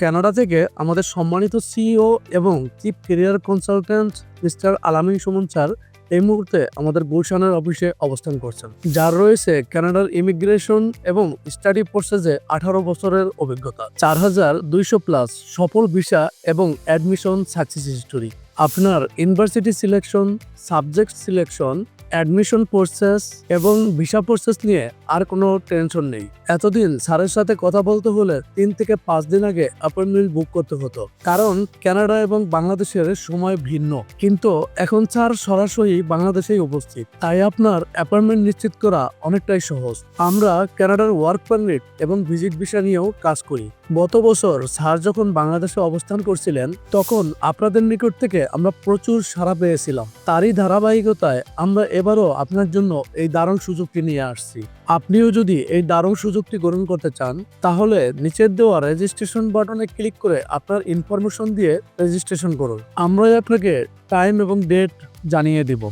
Canada থেকে আমাদের সম্মানিত সিইও এবং চিফ কেরিয়ার কনসালট্যান্ট মিস্টার আলামিন সুমন স্যার এই মুহূর্তে আমাদের গুলশানের অফিসে অবস্থান করছেন, যার রয়েছে কানাডার ইমিগ্রেশন এবং স্টাডি প্রসেসে আঠারো বছরের অভিজ্ঞতা। চার হাজার দুইশো প্লাস সফল ভিসা এবং অ্যাডমিশন সাকসেস হিস্টোরি। আপনার university selection, subject selection admission process এবং ভিসা প্রসেস নিয়ে আর কোনো টেনশন নেই। এতদিন স্যারের সাথে কথা বলতে হলে তিন থেকে পাঁচ দিন আগে অ্যাপয়েন্টমেন্ট বুক করতে হতো। কারণ কানাডা এবং বাংলাদেশের সময় ভিন্ন। কিন্তু এখন স্যার সরাসরি বাংলাদেশেই উপস্থিত। তাই আপনার অ্যাপয়েন্টমেন্ট নিশ্চিত করা অনেকটাই সহজ। আমরা কানাডার ওয়ার্ক পারমিট এবং ভিজিট ভিসা নিয়েও কাজ করি। গত বছর স্যার যখন বাংলাদেশে অবস্থান করছিলেন, তখন আপনাদের নিকট থেকে আমরা প্রচুর সাড়া পেয়েছিলাম। তারই ধারাবাহিকতায় আমরা এবারও আপনার জন্য এই দারুণ সুযোগটি নিয়ে আসছি। আপনিও যদি এই দারুণ সুযোগটি গ্রহণ করতে চান, তাহলে নিচের দেওয়া রেজিস্ট্রেশন বাটনে ক্লিক করে আপনার ইনফরমেশন দিয়ে রেজিস্ট্রেশন করুন। আমরাই আপনাকে টাইম এবং ডেট জানিয়ে দিব।